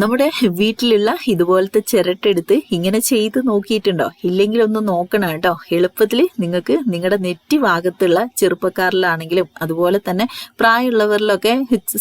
നമ്മുടെ വീട്ടിലുള്ള ഇതുപോലത്തെ ചിരട്ടെടുത്ത് ഇങ്ങനെ ചെയ്ത് നോക്കിയിട്ടുണ്ടോ? ഇല്ലെങ്കിൽ ഒന്ന് നോക്കണം കേട്ടോ. എളുപ്പത്തിൽ നിങ്ങൾക്ക് നിങ്ങളുടെ നെറ്റി ഭാഗത്തുള്ള ചെറുപ്പക്കാരിലാണെങ്കിലും അതുപോലെ തന്നെ പ്രായമുള്ളവരിലൊക്കെ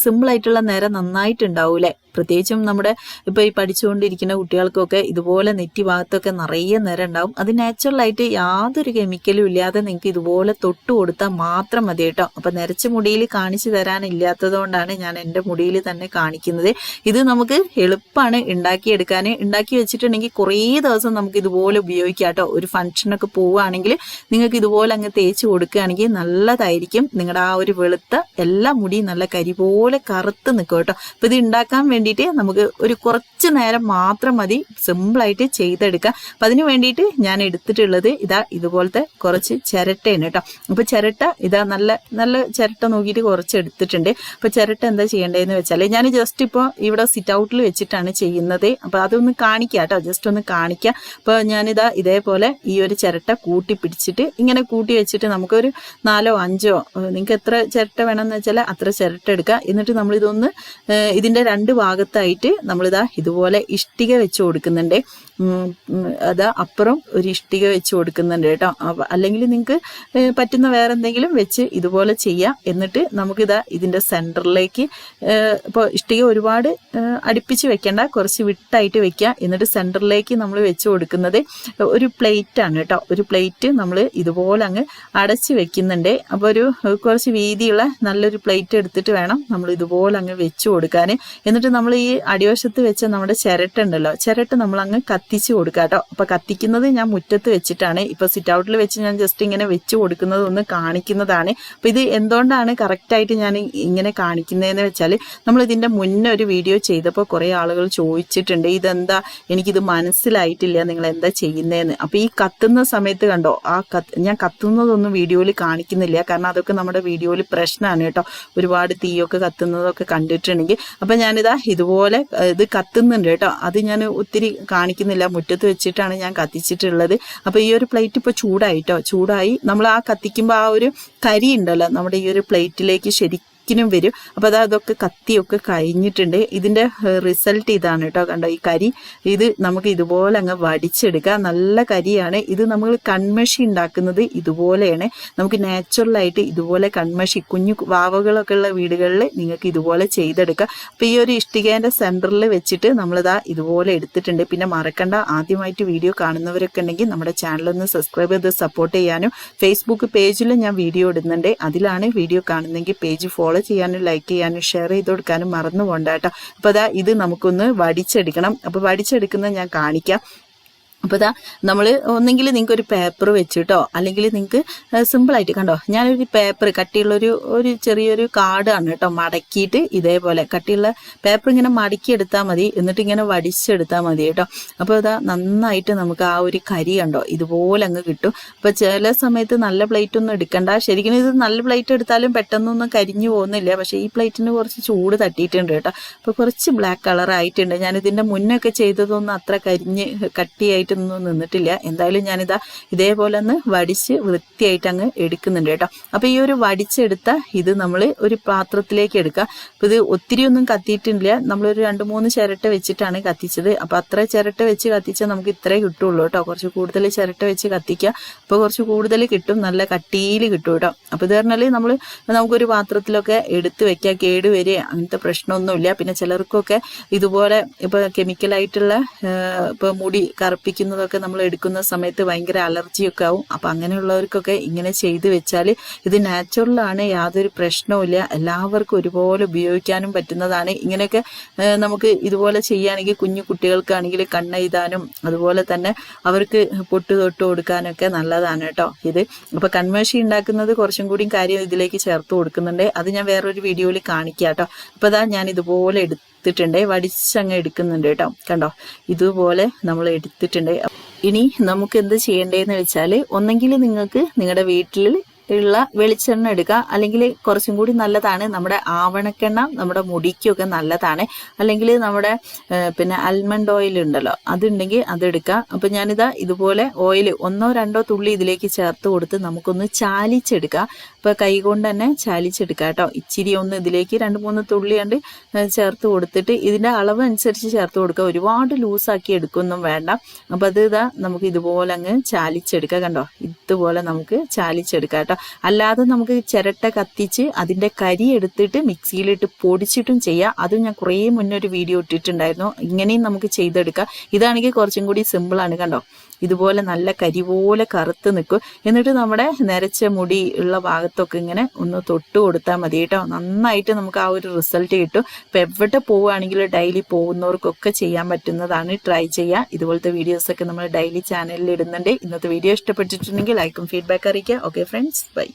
സിമ്പിൾ ആയിട്ടുള്ള നേരം നന്നായിട്ടുണ്ടാവൂലേ പ്രത്യേകിച്ചും നമ്മുടെ ഇപ്പൊ ഈ പഠിച്ചുകൊണ്ടിരിക്കുന്ന കുട്ടികൾക്കൊക്കെ ഇതുപോലെ നെറ്റി ഭാഗത്തൊക്കെ നിറയെ നേരം ഉണ്ടാവും. അത് നാച്ചുറലായിട്ട് യാതൊരു കെമിക്കലും ഇല്ലാതെ നിങ്ങൾക്ക് ഇതുപോലെ തൊട്ട് കൊടുത്താൽ മാത്രം മതി കേട്ടോ. അപ്പൊ നിരച്ച മുടിയിൽ കാണിച്ചു തരാനില്ലാത്തത് കൊണ്ടാണ് ഞാൻ എന്റെ മുടിയിൽ തന്നെ കാണിക്കുന്നത്. ഇത് നമുക്ക് എളുപ്പമാണ് ഉണ്ടാക്കിയെടുക്കാൻ ഉണ്ടാക്കി വെച്ചിട്ടുണ്ടെങ്കിൽ കുറേ ദിവസം നമുക്ക് ഇതുപോലെ ഉപയോഗിക്കാം കേട്ടോ ഒരു ഫംഗ്ഷനൊക്കെ പോവുകയാണെങ്കിൽ നിങ്ങൾക്ക് ഇതുപോലെ അങ്ങ് തേച്ച് കൊടുക്കുകയാണെങ്കിൽ നല്ലതായിരിക്കും. നിങ്ങളുടെ ആ ഒരു വെളുത്ത എല്ലാ മുടിയും നല്ല കരി പോലെ കറുത്ത് നിൽക്കും കേട്ടോ. അപ്പം ഇത് ഉണ്ടാക്കാൻ വേണ്ടിയിട്ട് നമുക്ക് ഒരു കുറച്ച് നേരം മാത്രം മതി. സിമ്പിളായിട്ട് ചെയ്തെടുക്കാം. അപ്പം അതിന് വേണ്ടിയിട്ട് ഞാൻ എടുത്തിട്ടുള്ളത് ഇതാ ഇതുപോലത്തെ കുറച്ച് ചിരട്ടയാണ് കേട്ടോ. അപ്പോൾ ചിരട്ട ഇതാ നല്ല നല്ല ചിരട്ട നോക്കിയിട്ട് കുറച്ച് എടുത്തിട്ടുണ്ട്. അപ്പോൾ ചിരട്ട എന്താ ചെയ്യേണ്ടതെന്ന് വെച്ചാൽ ഞാൻ ജസ്റ്റ് ഇപ്പോൾ ഇവിടെ സിറ്റ് ഔട്ടിൽ വെച്ചിട്ടാണ് ചെയ്യുന്നത്. അപ്പോൾ അതൊന്ന് കാണിക്കാം കേട്ടോ ജസ്റ്റ് ഒന്ന് കാണിക്കാം. അപ്പോൾ ഞാനിതാ ഇതേപോലെ ഈ ഒരു ചിരട്ട കൂട്ടി പിടിച്ചിട്ട് ഇങ്ങനെ കൂട്ടി വെച്ചിട്ട് നമുക്കൊരു നാലോ അഞ്ചോ നിങ്ങൾക്ക് എത്ര ചിരട്ട വേണമെന്ന് വെച്ചാൽ അത്ര ചിരട്ട എടുക്കുക എന്നിട്ട് നമ്മളിതൊന്ന് ഇതിന്റെ രണ്ട് ഭാഗത്തായിട്ട് നമ്മളിതാ ഇതുപോലെ ഇഷ്ടിക വെച്ച് കൊടുക്കുന്നുണ്ട്. അതാ അപ്പുറം ഒരു ഇഷ്ടിക വെച്ച് കൊടുക്കുന്നുണ്ട് കേട്ടോ. അല്ലെങ്കിൽ നിങ്ങൾക്ക് പറ്റുന്ന വേറെ എന്തെങ്കിലും വെച്ച് ഇതുപോലെ ചെയ്യാം. എന്നിട്ട് നമുക്കിതാ ഇതിന്റെ സെന്ററിലേക്ക് ഇപ്പോൾ ഇഷ്ടിക ഒരുപാട് അടുപ്പിച്ച് വെക്കേണ്ട കുറച്ച് വിട്ടായിട്ട് വെക്കുക. എന്നിട്ട് സെന്ററിലേക്ക് നമ്മൾ വെച്ച് കൊടുക്കുന്നത് ഒരു പ്ലേറ്റാണ് കേട്ടോ. ഒരു പ്ലേറ്റ് നമ്മൾ ഇതുപോലെ അങ്ങ് അടച്ച് വെക്കുന്നുണ്ട്. അപ്പോൾ ഒരു കുറച്ച് വീതിയുള്ള നല്ലൊരു പ്ലേറ്റ് എടുത്തിട്ട് വേണം നമ്മൾ ഇതുപോലെ അങ്ങ് വെച്ച് കൊടുക്കാൻ. എന്നിട്ട് നമ്മൾ ഈ അടിവശത്ത് വെച്ച നമ്മുടെ ചിരട്ട ഉണ്ടല്ലോ ചിരട്ട നമ്മൾ അങ്ങ് കത്തിച്ച് കൊടുക്കുക കേട്ടോ. അപ്പോൾ കത്തിക്കുന്നത് ഞാൻ മുറ്റത്ത് വെച്ചിട്ടാണ്. ഇപ്പോൾ സിറ്റ് ഔട്ടിൽ വെച്ച് ഞാൻ ജസ്റ്റ് ഇങ്ങനെ വെച്ച് കൊടുക്കുന്നത് ഒന്ന് കാണിക്കുന്നതാണ്. അപ്പോൾ ഇത് എന്തുകൊണ്ടാണ് കറക്റ്റായിട്ട് ഞാൻ ഇങ്ങനെ കാണിക്കുന്നതെന്ന് വെച്ചാൽ നമ്മൾ ഇതിന്റെ മുന്നേ ഒരു വീഡിയോ ചെയ്തപ്പോൾ കുറെ ആളുകൾ ചോദിച്ചിട്ടുണ്ട് ഇതെന്താ? എനിക്കിത് മനസ്സിലായിട്ടില്ല നിങ്ങൾ എന്താ ചെയ്യുന്നതെന്ന് അപ്പോൾ ഈ കത്തുന്ന സമയത്ത് കണ്ടോ ആ കത്ത് ഞാൻ കത്തുന്നതൊന്നും വീഡിയോയിൽ കാണിക്കുന്നില്ല. കാരണം അതൊക്കെ നമ്മുടെ വീഡിയോയിൽ പ്രശ്നമാണ് കേട്ടോ. ഒരുപാട് തീയൊക്കെ കത്തുന്നതൊക്കെ കണ്ടിട്ടുണ്ടെങ്കിൽ. അപ്പം ഞാനിതാ ഇതുപോലെ ഇത് കത്തുന്നുണ്ട് കേട്ടോ. അത് ഞാൻ ഒത്തിരി കാണിക്കുന്നില്ല. മുറ്റത്ത് വെച്ചിട്ടാണ് ഞാൻ കത്തിച്ചിട്ടുള്ളത്. അപ്പോൾ ഈ ഒരു പ്ലേറ്റ് ഇപ്പോൾ ചൂടായിട്ടോ ചൂടായി. നമ്മൾ ആ കത്തിക്കുമ്പോൾ ആ ഒരു കരി ഉണ്ടല്ലോ. നമ്മുടെ ഈ ഒരു പ്ലേറ്റിലേക്ക് ശരിക്കും ശരിക്കും വരും. അപ്പോൾ അത് അതൊക്കെ കത്തിയൊക്കെ കഴിഞ്ഞിട്ടുണ്ട്. ഇതിന്റെ റിസൾട്ട് ഇതാണ് കേട്ടോ. കണ്ടോ ഈ കരി ഇത് നമുക്ക് ഇതുപോലെ അങ്ങ് വടിച്ചെടുക്കാം നല്ല കരിയാണ്. ഇത് നമ്മൾ കൺമഷി ഉണ്ടാക്കുന്നത് ഇതുപോലെയാണ്. നമുക്ക് നാച്ചുറലായിട്ട് ഇതുപോലെ കൺമഷി കുഞ്ഞു വാവകളൊക്കെ ഉള്ള വീടുകളിൽ നിങ്ങൾക്ക് ഇതുപോലെ ചെയ്തെടുക്കാം. അപ്പോൾ ഈ ഒരു ഇഷ്ടികേന്റെ സെന്ററിൽ വെച്ചിട്ട് നമ്മളിതാ ഇതുപോലെ എടുത്തിട്ടുണ്ട്. പിന്നെ മറക്കണ്ട ആദ്യമായിട്ട് വീഡിയോ കാണുന്നവരൊക്കെ ഉണ്ടെങ്കിൽ നമ്മുടെ ചാനലൊന്ന് സബ്സ്ക്രൈബ് ചെയ്ത് സപ്പോർട്ട് ചെയ്യാനും. ഫേസ്ബുക്ക് പേജിൽ ഞാൻ വീഡിയോ ഇടുന്നുണ്ട്. അതിലാണ് വീഡിയോ കാണുന്നെങ്കിൽ പേജ് ഫോളോ ചെയ്യാനും ലൈക്ക് ചെയ്യാനും ഷെയർ ചെയ്ത് കൊടുക്കാനും മറന്നു പോകണ്ട കേട്ടോ. അപ്പോൾ അതാ ഇത് നമുക്കൊന്ന് വടിച്ചെടുക്കണം. അപ്പോൾ വടിച്ചെടുക്കുന്നത് ഞാൻ കാണിക്കാം. അപ്പോൾ ഇതാ നമ്മൾ ഒന്നെങ്കിൽ നിങ്ങൾക്ക് ഒരു പേപ്പർ വെച്ചിട്ടോ അല്ലെങ്കിൽ നിങ്ങൾക്ക് സിമ്പിളായിട്ട് കണ്ടോ ഞാനൊരു പേപ്പർ കട്ടിയുള്ളൊരു ഒരു ചെറിയൊരു കാർഡാണ് കേട്ടോ മടക്കിയിട്ട് ഇതേപോലെ കട്ടിയുള്ള പേപ്പർ ഇങ്ങനെ മടക്കിയെടുത്താൽ മതി എന്നിട്ട് ഇങ്ങനെ വടിച്ചെടുത്താൽ മതി കേട്ടോ. അപ്പോൾ ഇതാ നന്നായിട്ട് നമുക്ക് ആ ഒരു കരി കണ്ടോ ഇതുപോലെ അങ്ങ് കിട്ടും. അപ്പോൾ ചില സമയത്ത് നല്ല പ്ലേറ്റ് ഒന്നും എടുക്കണ്ട ശരിക്കും ഇത് നല്ല പ്ലേറ്റ് എടുത്താലും പെട്ടെന്നൊന്നും കരിഞ്ഞു പോകുന്നില്ല പക്ഷേ ഈ പ്ലേറ്റിന് കുറച്ച് ചൂട് തട്ടിയിട്ടുണ്ട് കേട്ടോ. അപ്പോൾ കുറച്ച് ബ്ലാക്ക് കളർ ആയിട്ടുണ്ട് ഞാനിതിന്റെ മുന്നൊക്കെ ചെയ്തതൊന്നും അത്ര കരിഞ്ഞ് കട്ടിയായിട്ട് ആയിട്ടൊന്നും നിന്നിട്ടില്ല. എന്തായാലും ഞാനിതാ ഇതേപോലെ ഒന്ന് വടിച്ച് വൃത്തിയായിട്ട് അങ്ങ് എടുക്കുന്നുണ്ട് കേട്ടോ. അപ്പോൾ ഈ ഒരു വടിച്ചെടുത്ത ഇത് നമ്മൾ ഒരു പാത്രത്തിലേക്ക് എടുക്കുക. അപ്പോൾ ഇത് ഒത്തിരി ഒന്നും കത്തിയിട്ടില്ല. നമ്മളൊരു രണ്ട് മൂന്ന് ചിരട്ട വെച്ചിട്ടാണ് കത്തിച്ചത്. അപ്പോൾ അത്ര ചിരട്ട വെച്ച് കത്തിച്ചാൽ നമുക്ക് ഇത്രേ കിട്ടുള്ളൂ കേട്ടോ. കുറച്ച് കൂടുതൽ ചിരട്ട വെച്ച് കത്തിക്കുക. അപ്പോൾ കുറച്ച് കൂടുതൽ കിട്ടും. നല്ല കട്ടിയിൽ കിട്ടും കേട്ടോ. അപ്പോൾ ഇത് പറഞ്ഞാൽ നമ്മൾ നമുക്കൊരു പാത്രത്തിലൊക്കെ എടുത്ത് കേട് വരിക അങ്ങനത്തെ പ്രശ്നമൊന്നുമില്ല. പിന്നെ ചിലർക്കൊക്കെ ഇതുപോലെ ഇപ്പോൾ കെമിക്കലായിട്ടുള്ള ഇപ്പോൾ മുടി കറുപ്പിക്കുക കഴിക്കുന്നതൊക്കെ നമ്മൾ എടുക്കുന്ന സമയത്ത് ഭയങ്കര അലർജിയൊക്കെ ആവും. അപ്പം അങ്ങനെയുള്ളവർക്കൊക്കെ ഇങ്ങനെ ചെയ്തു വെച്ചാൽ ഇത് നാച്ചുറലാണ് യാതൊരു പ്രശ്നവുമില്ല. എല്ലാവർക്കും ഒരുപോലെ ഉപയോഗിക്കാനും പറ്റുന്നതാണ്. ഇങ്ങനെയൊക്കെ നമുക്ക് ഇതുപോലെ ചെയ്യുകയാണെങ്കിൽ കുഞ്ഞു കുട്ടികൾക്കാണെങ്കിൽ കണ്ണെഴുതാനും അതുപോലെ തന്നെ അവർക്ക് പൊട്ട് തൊട്ട് കൊടുക്കാനൊക്കെ നല്ലതാണ് കേട്ടോ ഇത്. അപ്പോൾ കൺവേഴ്സി ഉണ്ടാക്കുന്നത് കുറച്ചും കൂടി കാര്യം ഇതിലേക്ക് ചേർത്ത് കൊടുക്കുന്നുണ്ട്. അത് ഞാൻ വേറൊരു വീഡിയോയിൽ കാണിക്കാം കേട്ടോ. അപ്പോൾ അതാ ഞാൻ ഇതുപോലെ എടുത്ത് എടുത്തിട്ടുണ്ട്. വടിച്ചങ്ങ് എടുക്കുന്നുണ്ട് കേട്ടോ. കണ്ടോ? ഇതുപോലെ നമ്മൾ എടുത്തിട്ടുണ്ട്. ഇനി നമുക്ക് എന്ത് ചെയ്യേണ്ടതെന്ന് വെച്ചാൽ ഒന്നെങ്കിൽ നിങ്ങൾക്ക് നിങ്ങളുടെ വീട്ടിൽ ഉള്ള വെളിച്ചെണ്ണ എടുക്കുക. അല്ലെങ്കിൽ കുറച്ചും കൂടി നല്ലതാണ് നമ്മുടെ ആവണക്കെണ്ണ നമ്മുടെ മുടിക്കൊക്കെ നല്ലതാണ്. അല്ലെങ്കിൽ നമ്മുടെ പിന്നെ അൽമണ്ട് ഓയിൽ ഉണ്ടല്ലോ അതുണ്ടെങ്കിൽ അതെടുക്കുക അപ്പം ഞാനിതാ ഇതുപോലെ ഓയിൽ ഒന്നോ രണ്ടോ തുള്ളി ഇതിലേക്ക് ചേർത്ത് കൊടുത്ത് നമുക്കൊന്ന് ചാലിച്ചെടുക്കുക. അപ്പോൾ കൈ കൊണ്ട് തന്നെ ചാലിച്ചെടുക്കുക കേട്ടോ. ഇച്ചിരി ഒന്ന് ഇതിലേക്ക് രണ്ട് മൂന്ന് തുള്ളി കണ്ട് ചേർത്ത് കൊടുത്തിട്ട് ഇതിന്റെ അളവ് അനുസരിച്ച് ചേർത്ത് കൊടുക്കുക. ഒരുപാട് ലൂസാക്കി എടുക്കൊന്നും വേണ്ട. അപ്പോൾ അത് ഇതാ നമുക്ക് ഇതുപോലെ അങ്ങ് ചാലിച്ചെടുക്കുക കണ്ടോ? ഇതുപോലെ നമുക്ക് ചാലിച്ചെടുക്കാം കേട്ടോ. അല്ലാതെ നമുക്ക് ചിരട്ട കത്തിച്ച് അതിന്റെ കരി എടുത്തിട്ട് മിക്സിയിലിട്ട് പൊടിച്ചിട്ടും ചെയ്യാം. അതും ഞാൻ കുറേ മുന്നേ ഒരു വീഡിയോ ഇട്ടിട്ടുണ്ടായിരുന്നു. ഇങ്ങനെയും നമുക്ക് ചെയ്തെടുക്കാം. ഇതാണെങ്കിൽ കുറച്ചും കൂടി സിമ്പിളാണ് കണ്ടോ? ഇതുപോലെ നല്ല കരി പോലെ കറുത്ത് നിൽക്കും. എന്നിട്ട് നമ്മുടെ നിരച്ച മുടി ഉള്ള ഭാഗത്തൊക്കെ ഇങ്ങനെ ഒന്ന് തൊട്ട് കൊടുത്താൽ മതി കേട്ടോ. നന്നായിട്ട് നമുക്ക് ആ ഒരു റിസൾട്ട് കിട്ടും. ഇപ്പം എവിടെ പോവുകയാണെങ്കിൽ ഡെയിലി പോകുന്നവർക്കൊക്കെ ചെയ്യാൻ പറ്റുന്നതാണ്. ട്രൈ ചെയ്യുക ഇതുപോലത്തെ വീഡിയോസൊക്കെ നമ്മൾ ഡെയിലി ചാനലിൽ ഇടുന്നുണ്ട്. ഇന്നത്തെ വീഡിയോ ഇഷ്ടപ്പെട്ടിട്ടുണ്ടെങ്കിൽ ലൈക്കും ഫീഡ്ബാക്ക് അറിയിക്കുക. Okay friends bye